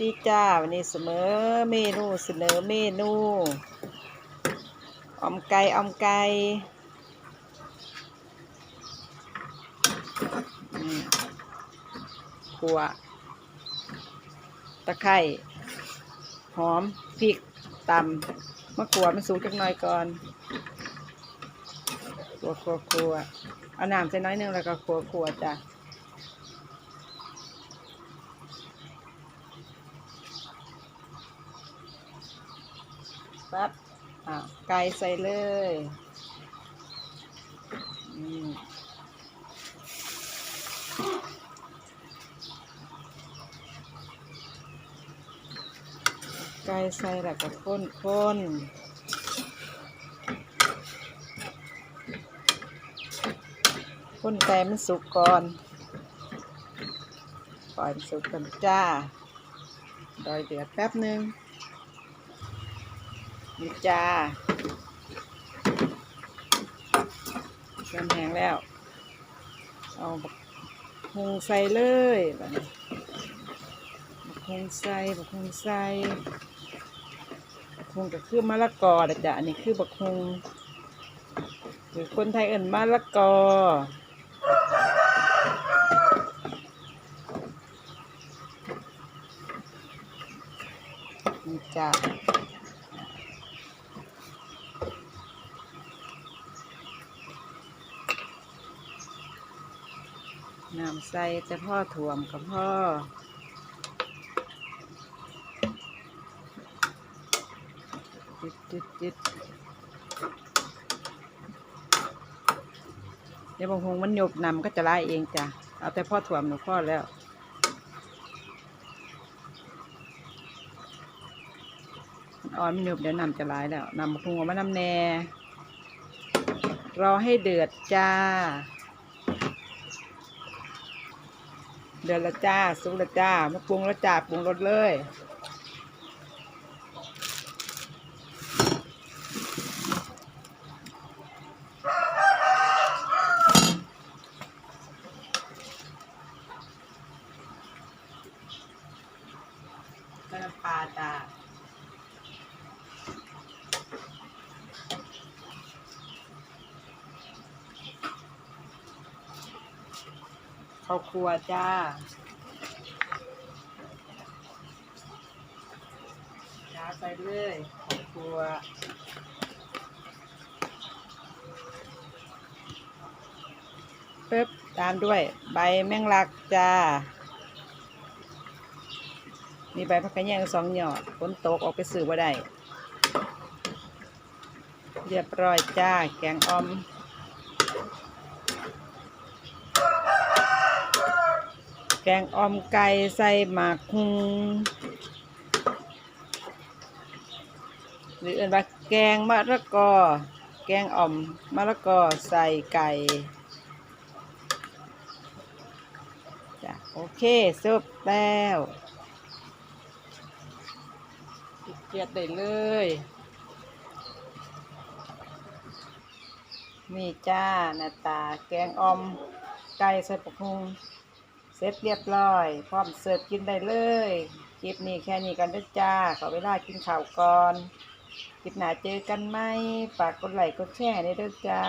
ดีจ้า วันนี้เสมอเมนูเสนอเมนูออมไก่ออมไก่ขัวตะไคร้หอมพริกตำมะกรูดมันสูงจักหน่อยก่อนขัวขัวขัวเอาน้ำใส่น้อยนึงแล้วก็ขัวขัวจ้ะ ปั๊บอ่าไก่ใส่เลยไก่ใส่แล้วก็ข้นข้นข้นไก่มันสุกก่อนปล่อยสุกกันจ้าดอยเดือดแป๊บหนึ่ง นี่จ้าเริ่มแห้งแล้ว เอาหุงใส่เลยบัดนี้บักฮุงใส่บักฮุงใส่บักฮุงก็คือมะละกอจ๊ะอันนี้คือบักฮุงหรือคนไทยเอิ่นมะละกอนี่จ้า น้ำใส่แต่พ่อถ่วมกับพ่อจิดจิดจิดเดี๋ยวบางคงมันหยบนำก็จะไล่เองจ้ะ เอาแต่พ่อถ่วมหนูพ่อแล้วอ่อนมันหยบเดี๋ยวนำจะไล่แล้วนำบางคงเอามานำแน่รอให้เดือดจ้า เดือนละจ้า สุกละจ้ามาปรุงละจ้าปรุงรสเลยน้ำปลาจ้า ข้าวครัวจ้าจ้าไปเลยข้าวครัวปึ๊บตามด้วยใบแมงลักจ้า มีใบผักกระแยงสองหยอดฝนตกออกไปสื่อว่าได้ เรียบร้อยจ้า แกงออม แก งออมไก่ใส่หมากคุงหรือเอื่นว่าแกงมะละกอ แกงอ่อมมะละกอใส่ไก่จ้ะโอเคซุปแล้วเกียดได้เลย นี่จ้าหน้าตาแกงอ่อมไก่ใส่ปะคุง เสร็จเรียบร้อย พร้อมเสิร์ฟกินได้เลยคลิปนี้แค่นี้กันเด้อจ้า ขอเวลากินข่าวก่อนคลิปหน้าเจอกันไหมฝากกดไลค์กดแชร์ได้ด้วยจ้า